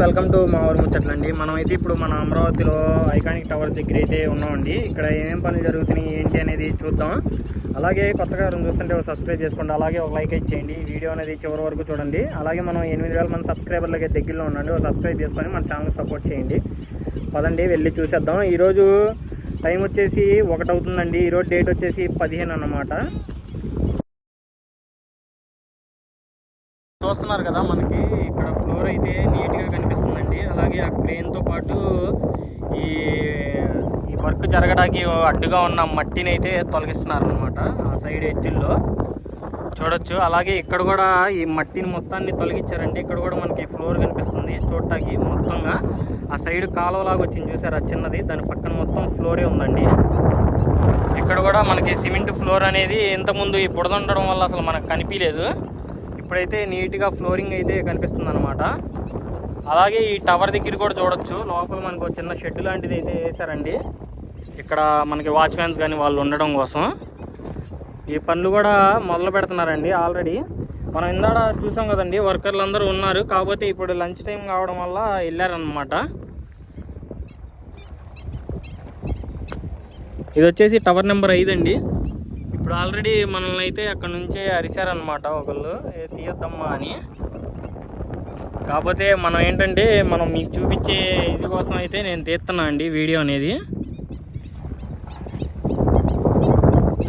Welcome to మా ఊరు ముచ్చట్లండి మనం అయితే ఇప్పుడు మన అమరావతిలో ఐకానిక్ టవర్స్ దగ్గర అయితే ఉన్నామండి. ఇక్కడ ఏమేం పనులు జరుగుతున్నాయి ఏంటి అనేది చూద్దాం. అలాగే కొత్తగా ఎవరైనా చూస్తుంటే ఒక సబ్స్క్రైబ్ చేసుకోండి. అలాగే ఒక లైక్ ఇచ్చేయండి వీడియో అనేది చివరి వరకు చూడండి. అలాగే మనం ఎనిమిది వేల మంది సబ్స్క్రైబర్లకి దగ్గరలో ఉండండి. ఒక సబ్స్క్రైబ్ చేసుకొని మన ఛానల్ సపోర్ట్ చేయండి. పదండి వెళ్ళి చూసేద్దాం. ఈరోజు టైం వచ్చేసి ఒకటి అవుతుందండి. ఈరోజు డేట్ వచ్చేసి పదిహేను అన్నమాట. చూస్తున్నారు కదా మనకి ఇక్కడ ఫ్లోర్ అయితే నీట్గా కనిపిస్తుందండి అలాగే ఆ క్రేన్తో పాటు ఈ ఈ వర్క్ జరగడానికి అడ్డుగా ఉన్న మట్టిని అయితే తొలగిస్తున్నారు అనమాట ఆ సైడ్ ఎడ్జిల్లో. చూడొచ్చు. అలాగే ఇక్కడ కూడా ఈ మట్టిని మొత్తాన్ని తొలగించారండి ఇక్కడ కూడా మనకి ఫ్లోర్ కనిపిస్తుంది చూడటానికి మొత్తంగా. ఆ సైడ్ కాలువలాగా వచ్చింది చూసారు? ఆ చిన్నది. దాని పక్కన మొత్తం ఫ్లోరే ఉందండి. ఇక్కడ కూడా మనకి సిమెంట్ ఫ్లోర్ అనేది ఇంతకుముందు ఈ బుడద ఉండడం వల్ల అసలు మనకు కనిపించలేదు ఇప్పుడైతే నీట్గా ఫ్లోరింగ్ అయితే కనిపిస్తుంది అనమాట అలాగే ఈ టవర్ దగ్గర కూడా చూడొచ్చు. లోపల మనకు ఒక చిన్న షెడ్ లాంటిది అయితే వేసారండి ఇక్కడ మనకి వాచ్మెన్స్ కానీ వాళ్ళు ఉండడం కోసం ఈ పనులు కూడా మొదలు పెడుతున్నారండి ఆల్రెడీ మనం ఇందాడ చూసాం కదండి వర్కర్లు అందరూ ఉన్నారు. కాకపోతే ఇప్పుడు లంచ్ టైం కావడం వల్ల వెళ్ళారనమాట ఇది వచ్చేసి టవర్ నెంబర్ ఐదు అండి. ఇప్పుడు ఆల్రెడీ మనల్ని అయితే అక్కడ నుంచే అరిశారనమాట ఒకళ్ళు. తీయొద్దమ్మా అని. కాకపోతే మనం ఏంటంటే మనం మీకు చూపించే ఇది కోసం అయితే నేను తీస్తున్నా అండి వీడియో అనేది.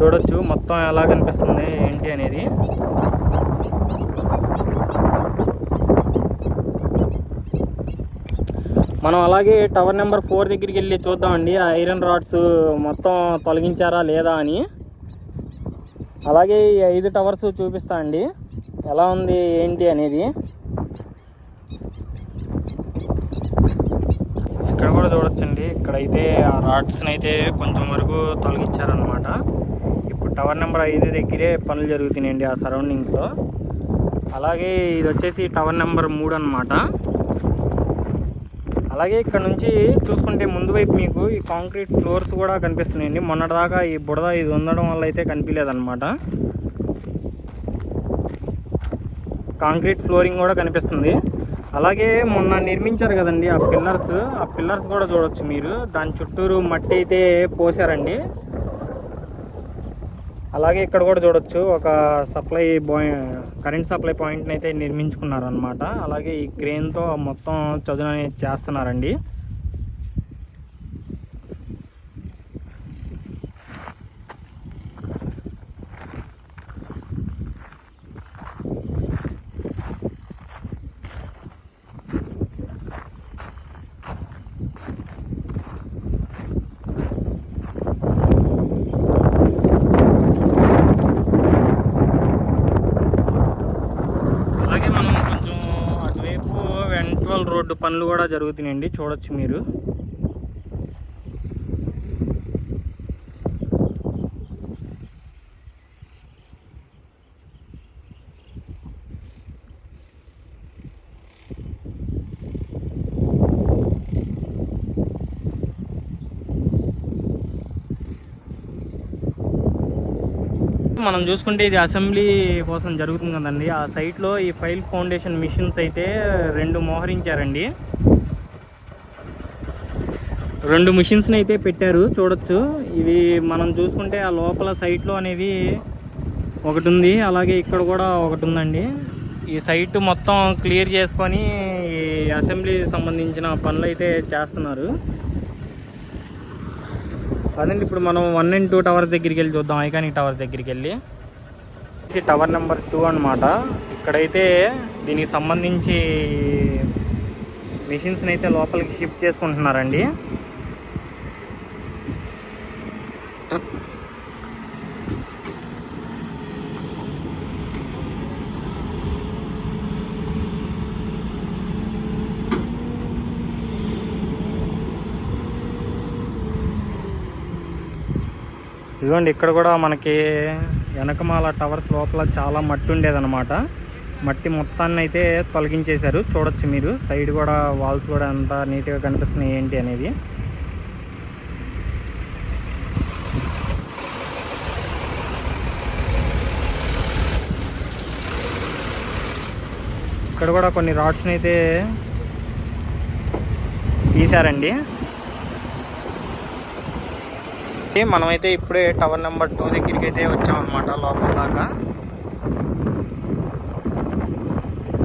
చూడొచ్చు. మొత్తం ఎలా కనిపిస్తుంది ఏంటి అనేది. మనం అలాగే టవర్ నెంబర్ ఫోర్ దగ్గరికి వెళ్ళి చూద్దామండి. ఆ ఐరన్ రాడ్స్ మొత్తం తొలగించారా లేదా అని. అలాగే ఈ ఐదు టవర్స్ చూపిస్తా అండి. ఎలా ఉంది ఏంటి అనేది ఇక్కడ కూడా చూడొచ్చండి ఇక్కడైతే ఆ రాడ్స్ని అయితే కొంచెం వరకు తొలగించారనమాట ఇప్పుడు టవర్ నెంబర్ ఐదు దగ్గరే పనులు జరుగుతున్నాయండి ఆ సరౌండింగ్స్లో. అలాగే ఇది వచ్చేసి టవర్ నెంబర్ మూడు అనమాట అలాగే ఇక్కడ నుంచి చూసుకుంటే ముందు వైపు మీకు ఈ కాంక్రీట్ ఫ్లోర్స్ కూడా కనిపిస్తున్నాయండి. మొన్నటిదాకా ఈ బుడద ఇది ఉండడం వల్ల అయితే కనిపించలేదన్నమాట కాంక్రీట్ ఫ్లోరింగ్ కూడా కనిపిస్తుంది. అలాగే మొన్న నిర్మించారు కదండి ఆ పిల్లర్స్. ఆ పిల్లర్స్ కూడా చూడొచ్చు మీరు. దాని చుట్టూరు మట్టి అయితే పోసారండి. అలాగే ఇక్కడ కూడా చూడొచ్చు. ఒక సప్లై కరెంట్ సప్లై పాయింట్ని అయితే నిర్మించుకున్నారనమాట అలాగే ఈ క్రేన్తో మొత్తం చదును అనేది చేస్తున్నారండి అలాగే మనం కొంచెం అటువైపు వెంట్వల్ రోడ్డు పనులు కూడా జరుగుతున్నాయండి. చూడొచ్చు మీరు. మనం చూసుకుంటే ఇది అసెంబ్లీ కోసం జరుగుతుంది కదండి. ఆ సైట్లో ఈ ఫైల్ ఫౌండేషన్ మిషన్స్ అయితే రెండు మోహరించారండి. రెండు మిషన్స్ని అయితే పెట్టారు చూడొచ్చు. ఇవి మనం చూసుకుంటే ఆ లోపల సైట్లో అనేది ఒకటి ఉంది అలాగే ఇక్కడ కూడా ఒకటి ఉందండి. ఈ సైట్ మొత్తం క్లియర్ చేసుకొని ఈ అసెంబ్లీ సంబంధించిన పనులు అయితే చేస్తున్నారు. అదండి ఇప్పుడు మనం వన్ అండ్ టూ టవర్స్ దగ్గరికి వెళ్ళి చూద్దాం. ఐకానిక్ టవర్స్ దగ్గరికి వెళ్ళి ఇది టవర్ నెంబర్ టూ అనమాట ఇక్కడైతే దీనికి సంబంధించి మిషన్స్ని అయితే లోపలికి షిఫ్ట్ చేసుకుంటున్నారండి. ఇదిగోండి ఇక్కడ కూడా మనకి వెనకమాల టవర్స్ లోపల చాలా మట్టి ఉండేదన్నమాట. మట్టి మొత్తాన్ని అయితే తొలగించేశారు. చూడొచ్చు మీరు సైడ్ కూడా వాల్స్ కూడా ఎంత నీట్గా కనిపిస్తున్నాయి ఏంటి అనేది. ఇక్కడ కూడా కొన్ని రాడ్స్ని అయితే తీశారండి. మనమైతే ఇప్పుడే టవర్ నెంబర్ టూ దగ్గరికి అయితే వచ్చామన్నమాట లోపల దాకా.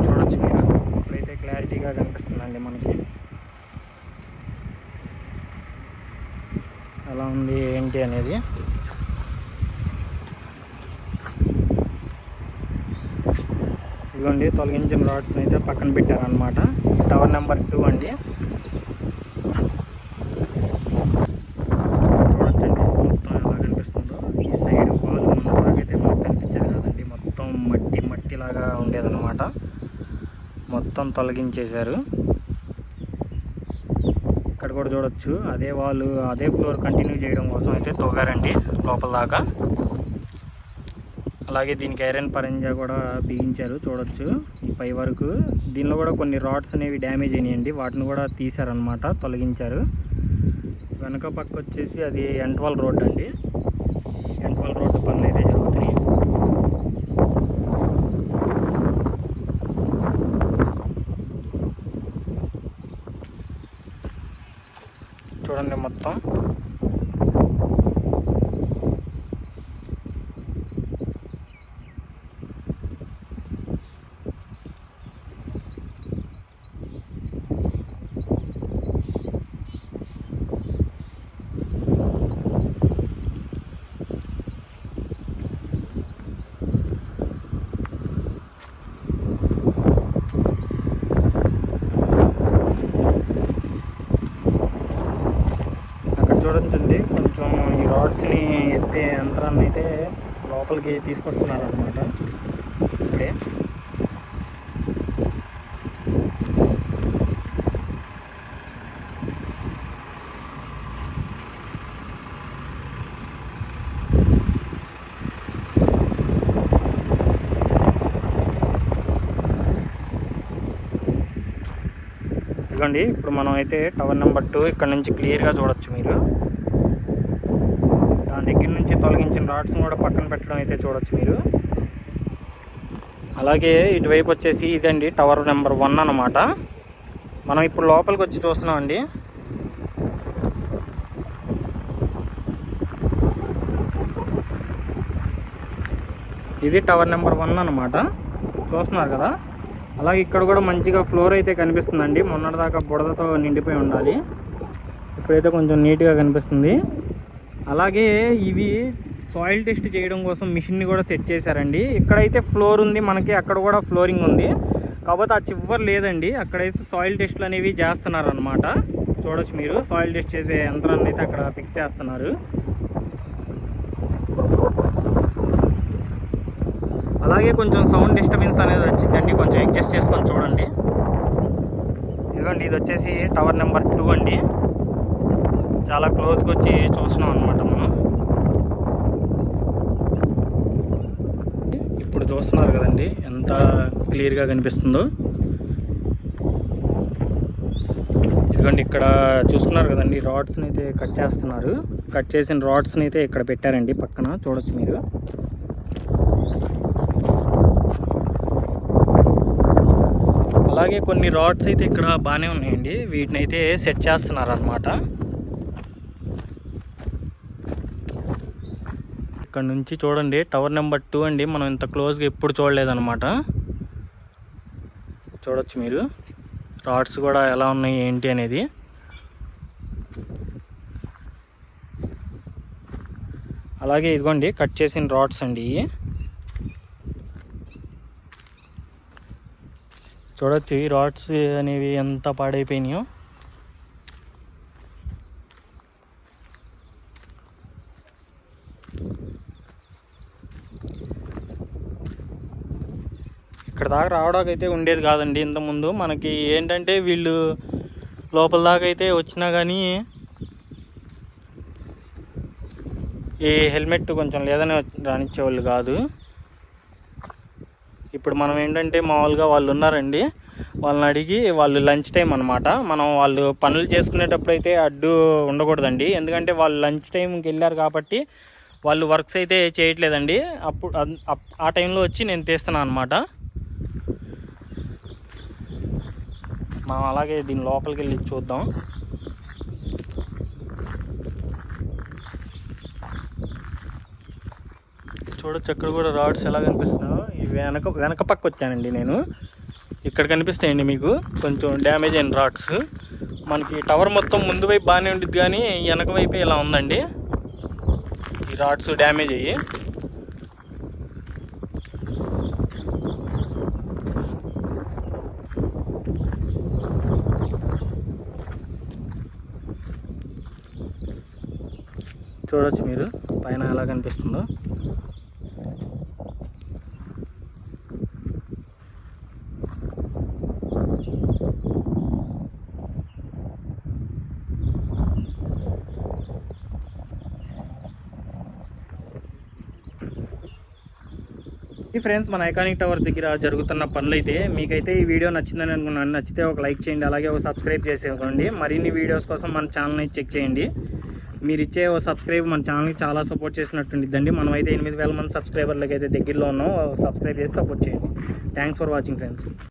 చూడొచ్చు మీరు. ఇప్పుడైతే క్లారిటీగా కనిపిస్తుందండి మనకి. ఎలా ఉంది ఏంటి అనేది. ఇదిగోండి తొలగించిన రాడ్స్ అయితే పక్కన పెట్టారనమాట టవర్ నెంబర్ టూ అండి చూడొచ్చండి మొత్తం ఎలా కనిపిస్తుందో ఈ సైడ్ వాల్ ముందులాగైతే మనకు కనిపించేది కదండి మొత్తం మట్టి మట్టి లాగా ఉండేదన్నమాట మొత్తం తొలగించేశారు. ఇక్కడ కూడా చూడొచ్చు. అదే వాళ్ళు అదే ఫ్లోర్ కంటిన్యూ చేయడం కోసం అయితే తవ్వారండి లోపల దాకా. అలాగే దీనికి ఐరన్ పరంజా కూడా బిగించారు చూడొచ్చు. ఈ పై వరకు. దీనిలో కూడా కొన్ని రాడ్స్ అనేవి డ్యామేజ్ అయినాయండి. వాటిని కూడా తీశారనమాట తొలగించారు. వెనక పక్క వచ్చేసి అది ఎంట్వాల్ రోడ్ అండి. ఎంట్వల్ రోడ్డు పనులు అయితే జరుగుతున్నాయి చూడండి మొత్తం అక్కడ చూడొచ్చండి కొంచెం ఈ రాడ్స్ని ఎత్తే యంత్రాన్ని అయితే లోపలికి తీసుకొస్తున్నారు అనమాట ఇప్పుడే ఇదిగోండి ఇప్పుడు మనం అయితే టవర్ నెంబర్ టూ ఇక్కడ నుంచి క్లియర్గా చూడొచ్చు మీరు. తొలగించిన రాడ్స్ని కూడా పక్కన పెట్టడం అయితే చూడొచ్చు మీరు. అలాగే ఇటువైపు వచ్చేసి ఇదండి టవర్ నెంబర్ వన్ అన్నమాట. మనం ఇప్పుడు లోపలికి వచ్చి చూస్తున్నామండి. ఇది టవర్ నెంబర్ వన్ అన్నమాట. చూస్తున్నారు కదా? అలాగే ఇక్కడ కూడా మంచిగా ఫ్లోర్ అయితే కనిపిస్తుందండి. మొన్నటిదాకా బుడదతో నిండిపోయి ఉండాలి. ఇప్పుడైతే కొంచెం నీట్గా కనిపిస్తుంది. అలాగే ఇవి సాయిల్ టెస్ట్ చేయడం కోసం మిషన్ని కూడా సెట్ చేశారండి. ఇక్కడైతే ఫ్లోర్ ఉంది మనకి అక్కడ కూడా ఫ్లోరింగ్ ఉంది. కాకపోతే ఆ చివరి లేదండి అక్కడైతే సాయిల్ టెస్ట్లు అనేవి చేస్తున్నారు అనమాట చూడొచ్చు మీరు సాయిల్ టెస్ట్ చేసే యంత్రాన్ని అయితే అక్కడ ఫిక్స్ చేస్తున్నారు. అలాగే కొంచెం సౌండ్ డిస్టర్బెన్స్ అనేది వచ్చిందండి కొంచెం అడ్జస్ట్ చేసుకొని చూడండి. ఇదిగోండి ఇది వచ్చేసి టవర్ నెంబర్ టూ అండి. చాలా క్లోజ్గా వచ్చి చూస్తున్నాం అనమాట మనం. ఇప్పుడు చూస్తున్నారు కదండి ఎంత క్లియర్గా కనిపిస్తుందో. ఇదిగోండి ఇక్కడ చూస్తున్నారు కదండి రాడ్స్ని అయితే కట్ చేస్తున్నారు. కట్ చేసిన రాడ్స్ని అయితే ఇక్కడ పెట్టారండి పక్కన చూడొచ్చు మీరు. అలాగే కొన్ని రాడ్స్ అయితే ఇక్కడ బాగానే ఉన్నాయండి వీటిని అయితే సెట్ చేస్తున్నారు అనమాట ఇక్కడ నుంచి చూడండి టవర్ నెంబర్ టూ అండి. మనం ఇంత క్లోజ్గా ఎప్పుడు చూడలేదన్నమాట. చూడొచ్చు మీరు. రాడ్స్ కూడా ఎలా ఉన్నాయి ఏంటి అనేది. అలాగే ఇదిగోండి కట్ చేసిన రాడ్స్ అండి ఇవి. చూడొచ్చు ఈ రాడ్స్ అనేవి ఎంత పాడైపోయినాయో. ఇక్కడ దాకా రావడానికి అయితే ఉండేది కాదండి. ఇంతకుముందు మనకి ఏంటంటే వీళ్ళు లోపల దాకా అయితే వచ్చినా కానీ ఈ హెల్మెట్ కొంచెం లేదని రానిచ్చేవాళ్ళు కాదు. ఇప్పుడు మనం ఏంటంటే మామూలుగా వాళ్ళు ఉన్నారండి. వాళ్ళని అడిగి వాళ్ళు లంచ్ టైం అనమాట మనం వాళ్ళు పనులు చేసుకునేటప్పుడు అయితే అడ్డు ఉండకూడదండి. ఎందుకంటే వాళ్ళు లంచ్ టైంకి వెళ్ళారు కాబట్టి వాళ్ళు వర్క్స్ అయితే చేయట్లేదండి. అప్పుడు అప్- ఆ టైంలో వచ్చి నేను తీస్తున్నాను అనమాట మనం అలాగే దీని లోపలికి వెళ్ళి చూద్దాం. చూడొచ్చు ఎక్కడ కూడా రాడ్స్ ఎలా కనిపిస్తున్నాయో. ఈ వెనక వెనక పక్క వచ్చానండి నేను. ఇక్కడ కనిపిస్తాయండి మీకు. కొంచెం డ్యామేజ్ అయిన రాడ్స్. మనకి టవర్ మొత్తం ముందు వైపు బాగానే ఉంటుంది కానీ వెనక వైపు ఇలా ఉందండి. ఈ రాడ్స్ డ్యామేజ్ అయ్యి. చూడొచ్చు మీరు. పైన ఎలా కనిపిస్తుందో. ఈ ఫ్రెండ్స్ మన ఐకానిక్ టవర్ దగ్గర జరుగుతున్న పనులైతే మీకైతే ఈ వీడియో నచ్చిందని అనుకున్నాను. నచ్చితే ఒక లైక్ చేయండి అలాగే ఒక సబ్స్క్రైబ్ చేసేసుకోండి మరిన్ని వీడియోస్ కోసం మన ఛానల్ని చెక్ చేయండి. మీరు ఇచ్చే ఓ సబ్స్క్రైబ్ మన ఛానల్కి చాలా సపోర్ట్ చేసినట్టుండిద్దండి మనం అయితే ఎనిమిది వేల మంది సబ్స్క్రైబర్లకి అయితే దగ్గరలో ఉన్నాం. సబ్స్క్రైబ్ చేసి సపోర్ట్ చేయండి. Thanks for watching friends